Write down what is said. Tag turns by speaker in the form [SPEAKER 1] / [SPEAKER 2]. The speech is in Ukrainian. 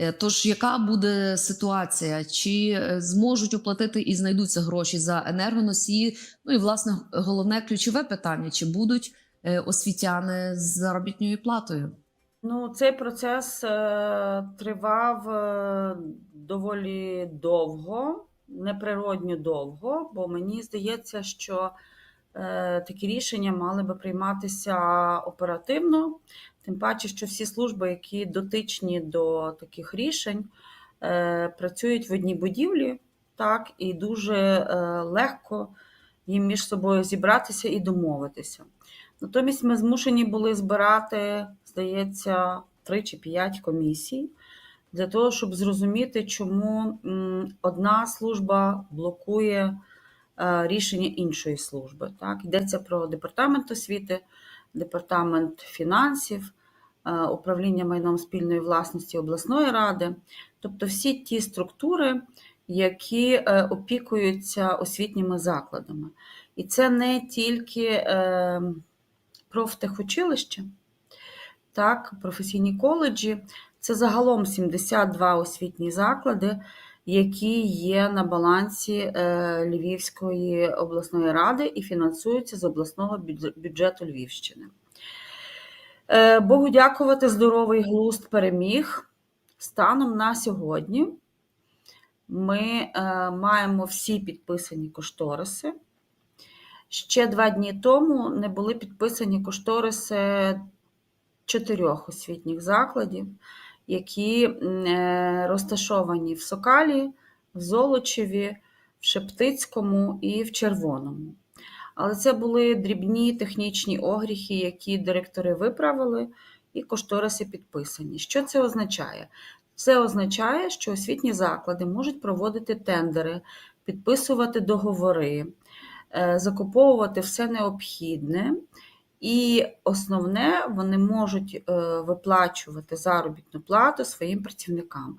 [SPEAKER 1] Е, Тож, яка буде ситуація? Чи е, зможуть оплатити і знайдуться гроші за енергоносії? Ну і власне головне ключове питання: чи будуть е, освітяни з заробітною платою?
[SPEAKER 2] Ну, цей процес тривав доволі довго, неприродньо довго, бо мені здається, що такі рішення мали би прийматися оперативно, тим паче, що всі служби, які дотичні до таких рішень, е, працюють в одній будівлі, так, і дуже е, легко їм між собою зібратися і домовитися. Натомість ми змушені були збирати, здається, три чи п'ять комісій для того, щоб зрозуміти, чому одна служба блокує е, рішення іншої служби. Так? Йдеться про департамент освіти, департамент фінансів, е, управління майном спільної власності обласної ради, тобто всі ті структури, які е, опікуються освітніми закладами. І це не тільки е, профтехучилище, так, професійні коледжі. Це загалом 72 освітні заклади, які є на балансі е, Львівської обласної ради і фінансуються з обласного бюджету Львівщини. Е, Богу дякувати, здоровий глузд переміг. Станом на сьогодні ми е, маємо всі підписані кошториси. Ще два дні тому не були підписані кошториси чотирьох освітніх закладів, які е, розташовані в Сокалі, в Золочеві, в Шептицькому і в Червоному. Але це були дрібні технічні огріхи, які директори виправили, і кошториси підписані. Що це означає? Це означає, що освітні заклади можуть проводити тендери, підписувати договори, е, закуповувати все необхідне. І основне, вони можуть е, виплачувати заробітну плату своїм працівникам.